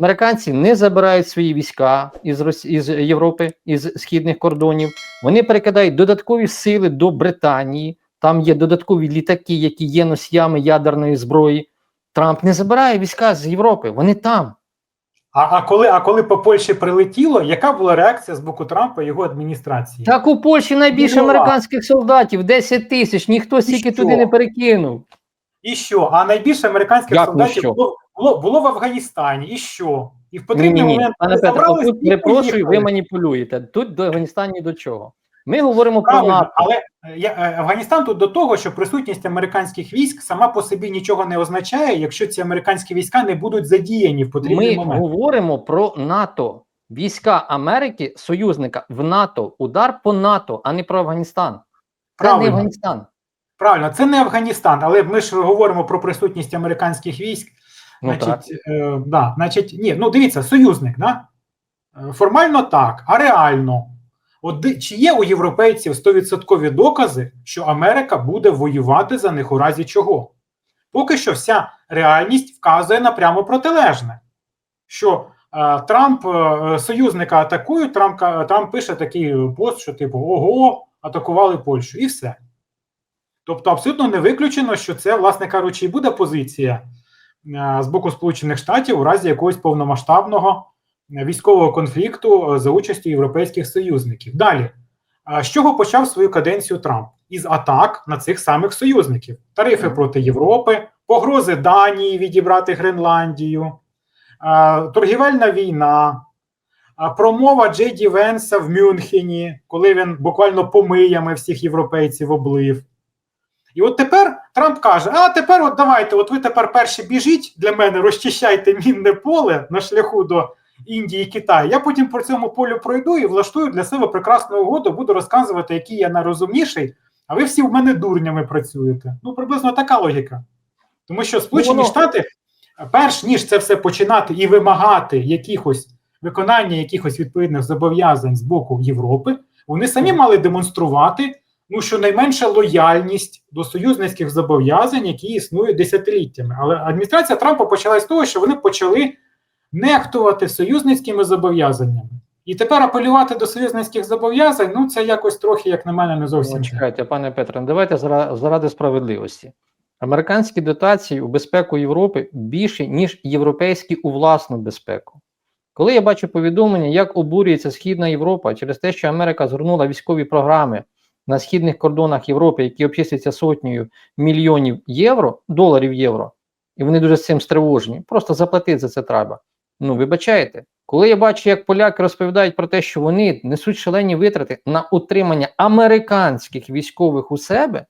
Американці не забирають свої війська із Рос... із Європи, із східних кордонів. Вони перекидають додаткові сили до Британії. Там є додаткові літаки, які є носіями ядерної зброї. Трамп не забирає війська з Європи. Вони там. А, а коли а коли по Польщі прилетіло, яка була реакція з боку Трампа і його адміністрації? Так у Польщі найбільше американських солдатів 10 тисяч. Ніхто стільки туди не перекинув. І що? А найбільше американських Як, ну солдатів що? було, було, було в Афганістані. І що? І в потрібний ні, ні. момент Пане Петро, тут перепрошую, ви маніпулюєте. Тут до Афганістані до чого? Ми говоримо про НАТО. але е, я- е, Афганістан тут до того, що присутність американських військ сама по собі нічого не означає, якщо ці американські війська не будуть задіяні в потрібний Ми момент. говоримо про НАТО. Війська Америки, союзника в НАТО, удар по НАТО, а не про Афганістан. Це не Афганістан. Правильно, це не Афганістан, але ми ж говоримо про присутність американських військ. Ну, значить, е, да, значить, ні, ну дивіться, союзник, да? Е, формально так, а реально. От чи є у європейців 100% докази, що Америка буде воювати за них у разі чого? Поки що вся реальність вказує на прямо протилежне. Що е, Трамп е, союзника атакують, Трамп, Трамп пише такий пост, що типу ого, атакували Польщу, і все. Тобто, абсолютно не виключено, що це, власне кажучи, і буде позиція з боку Сполучених Штатів у разі якогось повномасштабного е, військового конфлікту е, за участю європейських союзників. Далі, з чого почав свою каденцію Трамп? Із атак на цих самих союзників: тарифи проти Європи, погрози Данії відібрати Гренландію, е, торгівельна війна. Промова Джей Ді Венса в Мюнхені, коли він буквально помиями всіх європейців облив. І от тепер Трамп каже: а тепер от давайте, от ви тепер перші біжіть для мене, розчищайте мінне поле на шляху до Індії і Китаю. Я потім по цьому полю пройду і влаштую для себе прекрасну угоду, буду розказувати, який я найрозумніший, а ви всі в мене дурнями працюєте. Ну, приблизно така логіка. Тому що Сполучені воно- Штати, перш ніж це все починати і вимагати якихось виконання якихось відповідних зобов'язань з боку Європи, вони самі мали демонструвати ну щонайменше лояльність до союзницьких зобов'язань, які існують десятиліттями. Але адміністрація Трампа почала з того, що вони почали нехтувати союзницькими зобов'язаннями. І тепер апелювати до союзницьких зобов'язань, ну це якось трохи, як на мене, не зовсім. Ну, чекайте, пане Петре, ну, давайте заради справедливості. Американські дотації у безпеку Європи більші, ніж європейські у власну безпеку. Коли я бачу повідомлення, як обурюється Східна Європа через те, що Америка згорнула військові програми на східних кордонах Європи, які обчислюються сотнею мільйонів євро, доларів євро, і вони дуже з цим стривожені. Просто заплатити за це треба. Ну, вибачайте, коли я бачу, як поляки розповідають про те, що вони несуть шалені витрати на утримання американських військових у себе,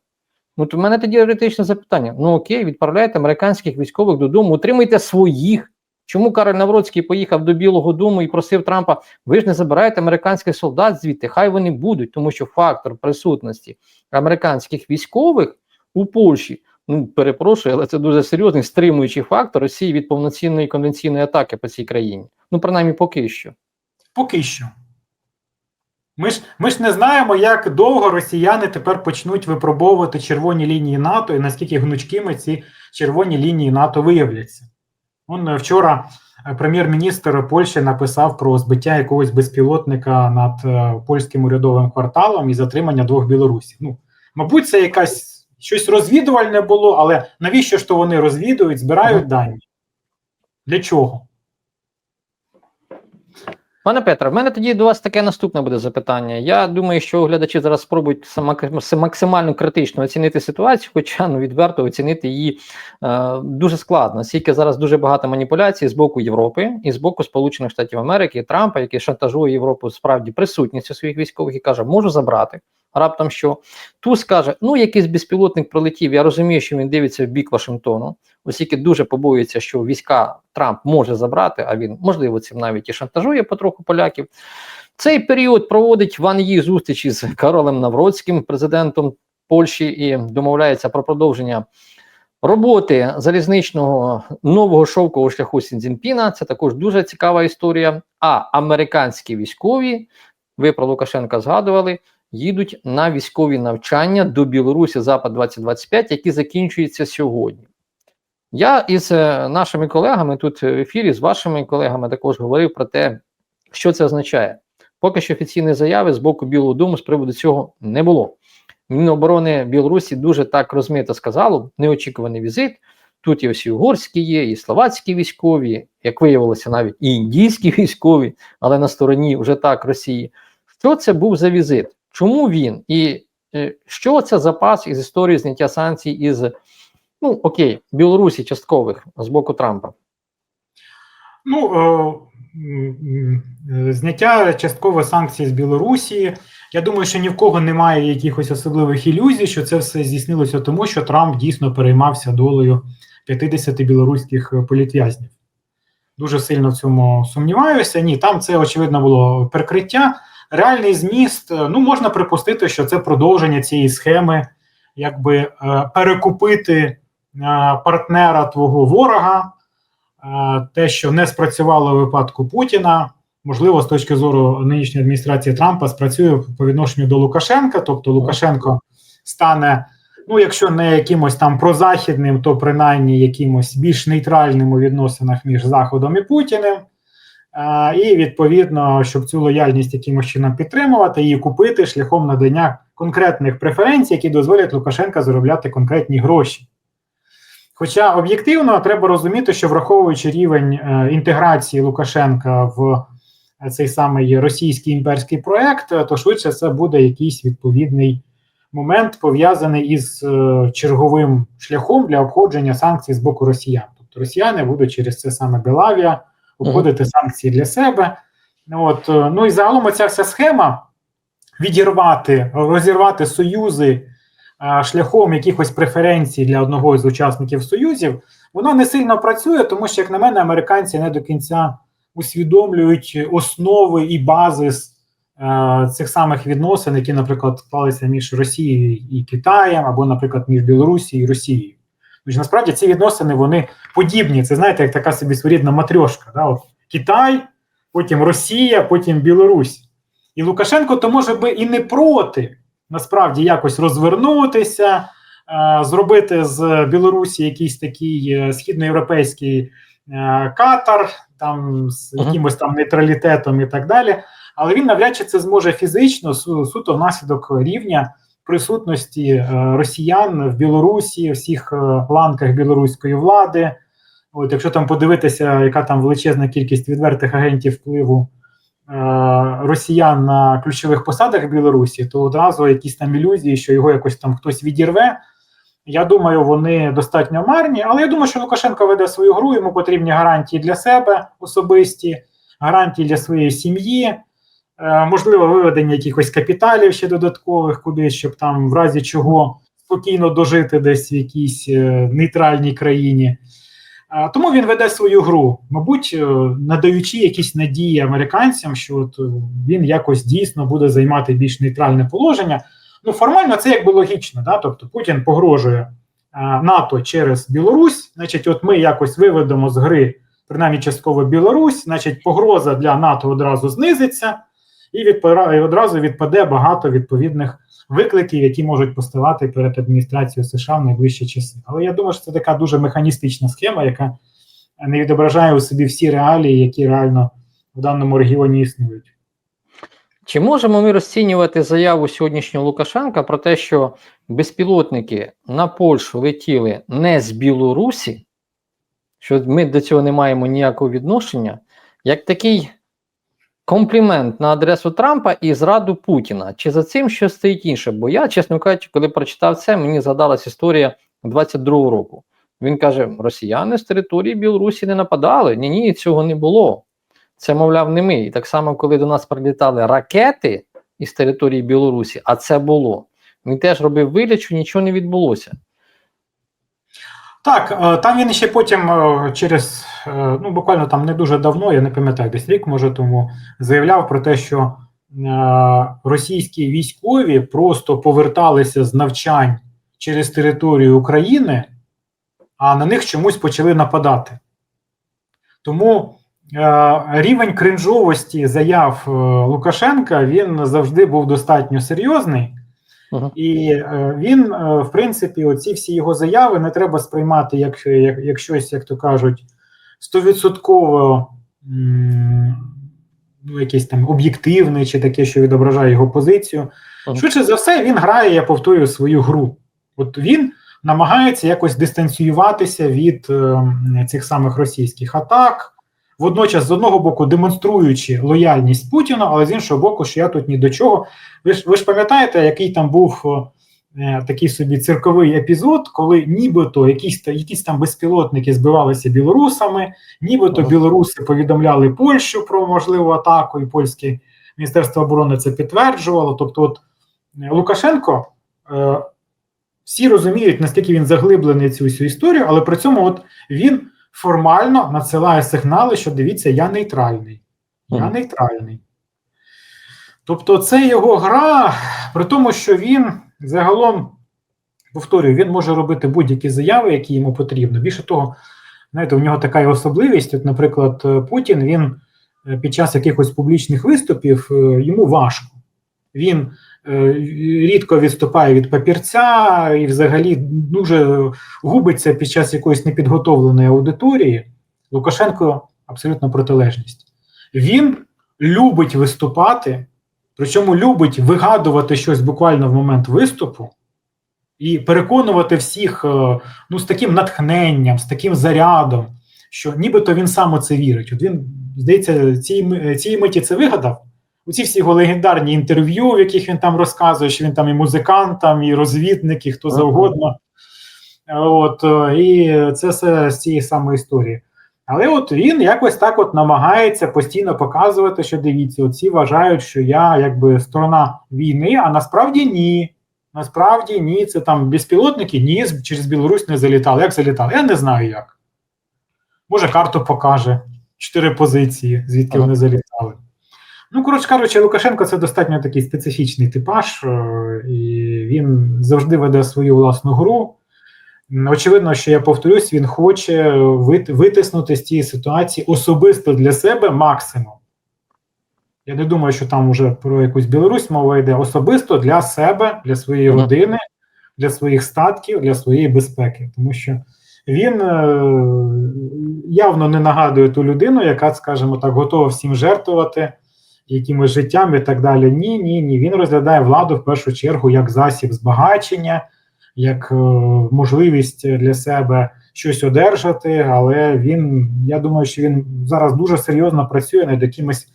ну то в мене тоді риторичне запитання: ну окей, відправляйте американських військових додому, утримуйте своїх. Чому Кароль Навроцький поїхав до Білого Дому і просив Трампа: ви ж не забираєте американських солдат звідти, хай вони будуть, тому що фактор присутності американських військових у Польщі, ну перепрошую, але це дуже серйозний стримуючий фактор Росії від повноцінної конвенційної атаки по цій країні. Ну, принаймні, поки що. Поки що. Ми ж, ми ж не знаємо, як довго росіяни тепер почнуть випробовувати червоні лінії НАТО і наскільки гнучкими ці червоні лінії НАТО виявляться. Он е, вчора е, прем'єр-міністр Польщі написав про збиття якогось безпілотника над е, польським урядовим кварталом і затримання двох білорусів. Ну, мабуть, це якась щось розвідувальне було, але навіщо ж то вони розвідують, збирають дані? Для чого? Пане Петре, в мене тоді до вас таке наступне буде запитання. Я думаю, що глядачі зараз спробують максимально критично оцінити ситуацію, хоча ну відверто оцінити її е, дуже складно, оскільки зараз дуже багато маніпуляцій з боку Європи і з боку Сполучених Штатів Америки Трампа, який шантажує Європу справді присутністю своїх військових і каже, можу забрати. Раптом що Туз каже: ну якийсь безпілотник пролетів. Я розумію, що він дивиться в бік Вашингтону, оскільки дуже побоюється, що війська Трамп може забрати, а він можливо цим навіть і шантажує потроху поляків. Цей період проводить Ван Ї зустрічі з Каролем Навроцьким, президентом Польщі, і домовляється про продовження роботи залізничного нового шовкового шляху Сінзінпіна. Це також дуже цікава історія. А американські військові, ви про Лукашенка згадували, їдуть на військові навчання до Білорусі Запад 2025, які закінчуються сьогодні. Я із е, нашими колегами тут в ефірі, з вашими колегами також говорив про те, що це означає. Поки що офіційної заяви з боку Білого Дому з приводу цього не було. Міноборони Білорусі дуже так розмито сказало, неочікуваний візит. Тут і ось угорські є, і словацькі військові, як виявилося, навіть і індійські військові, але на стороні вже так Росії. Що це був за візит? Чому він? І е, що це запас із історії зняття санкцій із, ну окей, Білорусі часткових з боку Трампа? Ну, е, м, м, зняття частково санкцій з Білорусі. Я думаю, що ні в кого немає якихось особливих ілюзій, що це все здійснилося тому, що Трамп дійсно переймався долею 50 білоруських політв'язнів. Дуже сильно в цьому сумніваюся. Ні, там це очевидно було прикриття. Реальний зміст, е, ну можна припустити, що це продовження цієї схеми, якби е, перекупити е, партнера твого ворога. Те, що не спрацювало в випадку Путіна, можливо, з точки зору нинішньої адміністрації Трампа спрацює по відношенню до Лукашенка. Тобто Лукашенко стане, ну якщо не якимось там прозахідним, то принаймні якимось більш нейтральним у відносинах між Заходом і Путіним. І відповідно, щоб цю лояльність якимось чином підтримувати, її купити шляхом надання конкретних преференцій, які дозволять Лукашенка заробляти конкретні гроші. Хоча об'єктивно треба розуміти, що враховуючи рівень е, інтеграції Лукашенка в е, цей самий російський імперський проект, е, то швидше це буде якийсь відповідний момент пов'язаний із черговим шляхом для обходження санкцій з боку росіян. Тобто росіяни будуть через це саме Белавія обходити санкції для себе. От, е, ну і загалом ця вся схема відірвати, розірвати союзи а, шляхом якихось преференцій для одного із учасників союзів, воно не сильно працює, тому що, як на мене, американці не до кінця усвідомлюють основи і базис е, цих самих відносин, які, наприклад, склалися між Росією і Китаєм, або, наприклад, між Білорусією і Росією. Тож насправді ці відносини вони подібні. Це знаєте, як така собі своєрідна матрьошка. Да? От Китай, потім Росія, потім Білорусь. І Лукашенко то може би і не проти насправді якось розвернутися, е, зробити з Білорусі якийсь такий е, східноєвропейський е, катар, там з якимось там нейтралітетом і так далі. Але він навряд чи це зможе фізично су- суто внаслідок рівня присутності росіян в Білорусі, всіх ланках білоруської влади. От, якщо там подивитися, яка там величезна кількість відвертих агентів впливу е, росіян на ключових посадах в Білорусі, то одразу якісь там ілюзії, що його якось там хтось відірве. Я думаю, вони достатньо марні, але я думаю, що Лукашенко веде свою гру, йому потрібні гарантії для себе особисті, гарантії для своєї сім'ї, е, можливо, виведення якихось капіталів ще додаткових кудись, щоб там в разі чого спокійно дожити десь в якійсь е, нейтральній країні. Тому він веде свою гру, мабуть, е, надаючи якісь надії американцям, що от е, він якось дійсно буде займати більш нейтральне положення. Ну, формально це якби логічно, да? тобто Путін погрожує а, НАТО через Білорусь, значить, от ми якось виведемо з гри, принаймні частково Білорусь, значить, погроза для НАТО одразу знизиться, і, відпора- і одразу відпаде багато відповідних викликів, які можуть поставати перед адміністрацією США в найближчі часи. Але я думаю, що це така дуже механістична схема, яка не відображає у собі всі реалії, які реально в даному регіоні існують. Чи можемо ми розцінювати заяву сьогоднішнього Лукашенка про те, що безпілотники на Польщу летіли не з Білорусі, що ми до цього не маємо ніякого відношення, як такий комплімент на адресу Трампа і зраду Путіна? Чи за цим щось стоїть інше? Бо я, чесно кажучи, коли прочитав це, мені згадалась історія 22-го року. Він каже: Росіяни з території Білорусі не нападали. Ні, ні, цього не було. Це, мовляв, не ми. І так само, коли до нас прилітали ракети із території Білорусі, а це було. Він теж робив вигляд, що нічого не відбулося. Так, е, там він ще потім е, через ну буквально там не дуже давно, я не пам'ятаю, десь рік може тому заявляв про те, що е, російські військові просто поверталися з навчань через територію України, а на них чомусь почали нападати. Тому е, рівень кринжовості заяв е, Лукашенка він завжди був достатньо серйозний. І е, він, е, в принципі, оці всі його заяви не треба сприймати як, як, як щось, як то кажуть, стовідсотково ну, якесь там об'єктивне чи таке, що відображає його позицію. Мгм. Швидше за все, він грає, я повторюю, свою гру. От він намагається якось дистанціюватися від е, цих самих російських атак. Водночас, з одного боку, демонструючи лояльність Путіну, але з іншого боку, що я тут ні до чого. Ви ж ви ж пам'ятаєте, який там був е, такий собі цирковий епізод, коли нібито якісь, якісь там безпілотники збивалися білорусами, нібито білоруси повідомляли Польщу про можливу атаку, і польське Міністерство оборони це підтверджувало. Тобто, от е, Лукашенко. Е, всі розуміють, наскільки він заглиблений цю всю історію, але при цьому от він формально надсилає сигнали, що дивіться, я нейтральний. Я нейтральний. Тобто, це його гра, при тому, що він загалом, повторюю, він може робити будь-які заяви, які йому потрібно. Більше того, знаєте, у нього така особливість. От, наприклад, е, Путін він е, під час якихось публічних виступів е, йому важко. Він рідко відступає від папірця і взагалі дуже губиться під час якоїсь непідготовленої аудиторії. Лукашенко абсолютно протилежність. Він любить виступати, причому любить вигадувати щось буквально в момент виступу і переконувати всіх е, ну, з таким натхненням, з таким зарядом, що нібито він сам у це вірить. От він, здається, цієї цієї миті це вигадав. Оці всі його легендарні інтерв'ю, в яких він там розказує, що він там і музикант, там, і розвідник, і хто завгодно. От, е, і це все з цієї самої історії. Але от він якось так от намагається постійно показувати, що дивіться, оці вважають, що я якби сторона війни, а насправді ні. Насправді ні, це там безпілотники, ні, через Білорусь не залітали. Як залітали? Я не знаю як. Може, карту покаже. Чотири позиції, звідки вони залітали. Ну, коротше кажучи, Лукашенко це достатньо такий специфічний типаж, е, і він завжди веде свою власну гру. Очевидно, що я повторюсь, він хоче витиснути з цієї ситуації особисто для себе максимум. Я не думаю, що там уже про якусь Білорусь мова йде особисто для себе, для своєї Мгм. родини, для своїх статків, для своєї безпеки. Тому що він е, явно не нагадує ту людину, яка, скажімо так, готова всім жертвувати якимось життям і так далі. Ні, ні, ні. Він розглядає владу в першу чергу як засіб збагачення, як е, можливість для себе щось одержати. Але він, я думаю, що він зараз дуже серйозно працює над якимись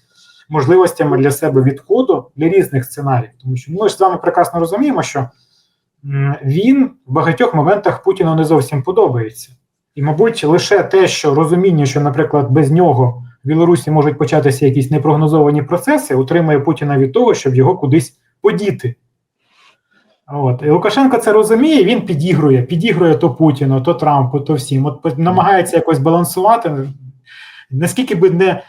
можливостями для себе відходу для різних сценаріїв. Тому що ми ж з вами прекрасно розуміємо, що він в багатьох моментах Путіну не зовсім подобається. І, мабуть, лише те, що розуміння, що, наприклад, без нього в Білорусі можуть початися якісь непрогнозовані процеси, утримує Путіна від того, щоб його кудись подіти. От. І Лукашенко це розуміє, він підігрує, підігрує то Путіну, то Трампу, то всім. От намагається якось балансувати. Наскільки би не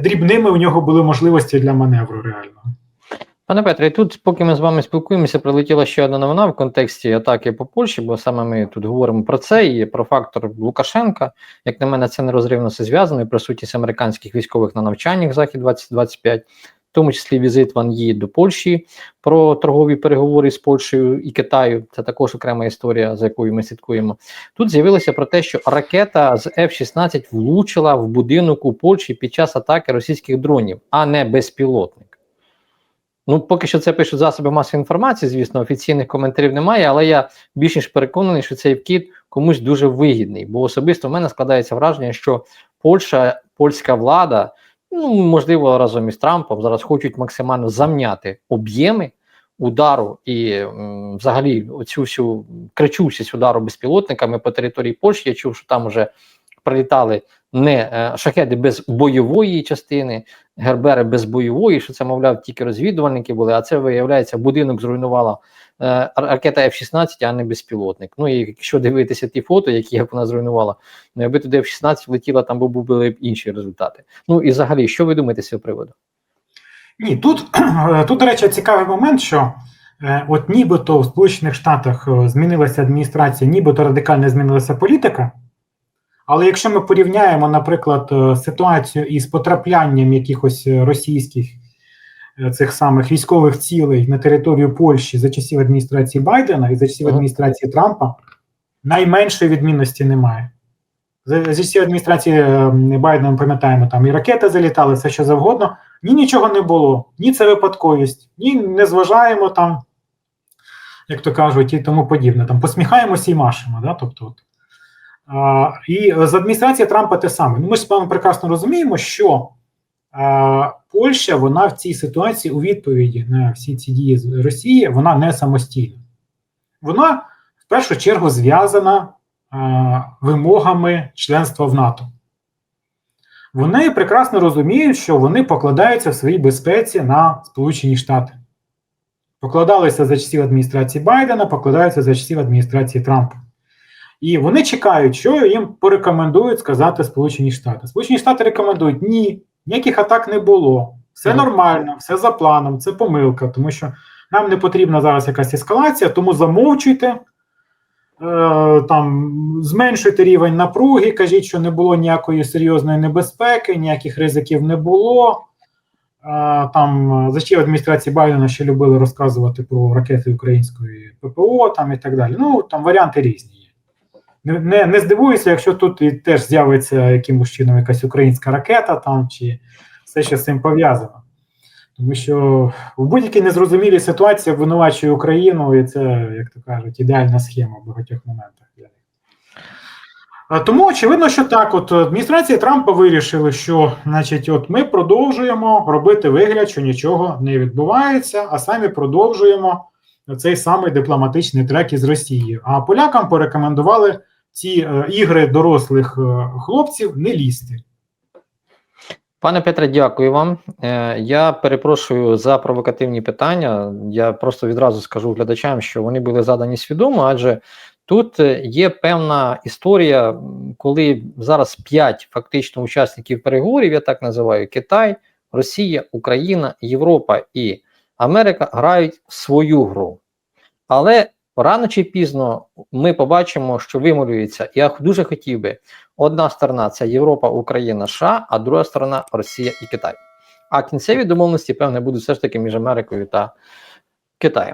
дрібними у нього були можливості для маневру реально. Пане Петре, тут, поки ми з вами спілкуємося, прилетіла ще одна новина в контексті атаки по Польщі, бо саме ми тут говоримо про це і про фактор Лукашенка. Як на мене, це нерозривно все зв'язано, і присутність американських військових на навчаннях Захід 2025, тому числі візит Ван Ї до Польщі про торгові переговори з Польщею і Китаю. Це також окрема історія, за якою ми слідкуємо. Тут з'явилося про те, що ракета з F-16 влучила в будинок у Польщі під час атаки російських дронів, а не безпілотник. Ну, поки що це пишуть засоби масової інформації, звісно, офіційних коментарів немає, але я більш ніж переконаний, що цей вкид комусь дуже вигідний. Бо особисто в мене складається враження, що Польща, польська влада, ну можливо, разом із Трампом зараз хочуть максимально замняти об'єми удару і м, взагалі оцю всю кричущість удару безпілотниками по території Польщі. Я чув, що там вже прилітали не е, шахеди без бойової частини, гербери без бойової, що це, мовляв, тільки розвідувальники були, а це виявляється, будинок зруйнувала е, ракета F-16, а не безпілотник. Ну і якщо дивитися ті фото, які як вона зруйнувала, ну якби туди F-16 влетіла, там би були б інші результати. Ну і взагалі, що ви думаєте з цього приводу? Ні, тут, тут, до речі, цікавий момент, що е, от нібито в Сполучених Штатах е, змінилася адміністрація, нібито радикально змінилася політика. Але якщо ми порівняємо, наприклад, е, ситуацію із потраплянням якихось е, російських е, цих самих військових цілей на територію Польщі за часів адміністрації Байдена і за часів адміністрації Трампа найменшої відмінності немає. За, за часів адміністрації Байдена ми пам'ятаємо, там і ракети залітали, все що завгодно. Ні, нічого не було, ні це випадковість, ні не зважаємо там, як то кажуть, і тому подібне. Там посміхаємося і машемо. Да? Тобто, от. І з адміністрації Трампа те саме. Ну, ми ж з вами прекрасно розуміємо, що а, Польща вона в цій ситуації у відповіді на всі ці дії з Росії вона не самостійна. Вона в першу чергу зв'язана а, вимогами членства в НАТО. Вони прекрасно розуміють, що вони покладаються в своїй безпеці на Сполучені Штати. Покладалися за часів адміністрації Байдена, покладаються за часів адміністрації Трампа. І вони чекають, що їм порекомендують сказати Сполучені Штати. Сполучені Штати рекомендують: ні, ніяких атак не було. Все Мгм. нормально, все за планом, це помилка, тому що нам не потрібна зараз якась ескалація, тому замовчуйте, е, там, зменшуйте рівень напруги, кажіть, що не було ніякої серйозної небезпеки, ніяких ризиків не було. Е, Там за часів адміністрації Байдена ще любили розказувати про ракети української ППО там і так далі. Ну, там варіанти різні. Не, не, здивуюся, якщо тут і теж з'явиться якимось чином якась українська ракета там, чи все, що з цим пов'язано. Тому що в будь-якій незрозумілій ситуації обвинувачує Україну, і це, як то кажуть, ідеальна схема в багатьох моментах. Тому очевидно, що так, от адміністрація Трампа вирішили, що значить, от ми продовжуємо робити вигляд, що нічого не відбувається, а самі продовжуємо цей самий дипломатичний трек із Росією. А полякам порекомендували ці е, ігри дорослих е, хлопців не лізти. Пане Петре, дякую вам. Е, Я перепрошую за провокативні питання. Я просто відразу скажу глядачам, що вони були задані свідомо, адже тут є певна історія, коли зараз п'ять фактично учасників переговорів, я так називаю: Китай, Росія, Україна, Європа і Америка грають свою гру. Але рано чи пізно ми побачимо, що вимолюється. Я дуже хотів би, одна сторона це Європа, Україна, США, а друга сторона Росія і Китай. А кінцеві домовленості, певне, будуть все ж таки між Америкою та Китаєм.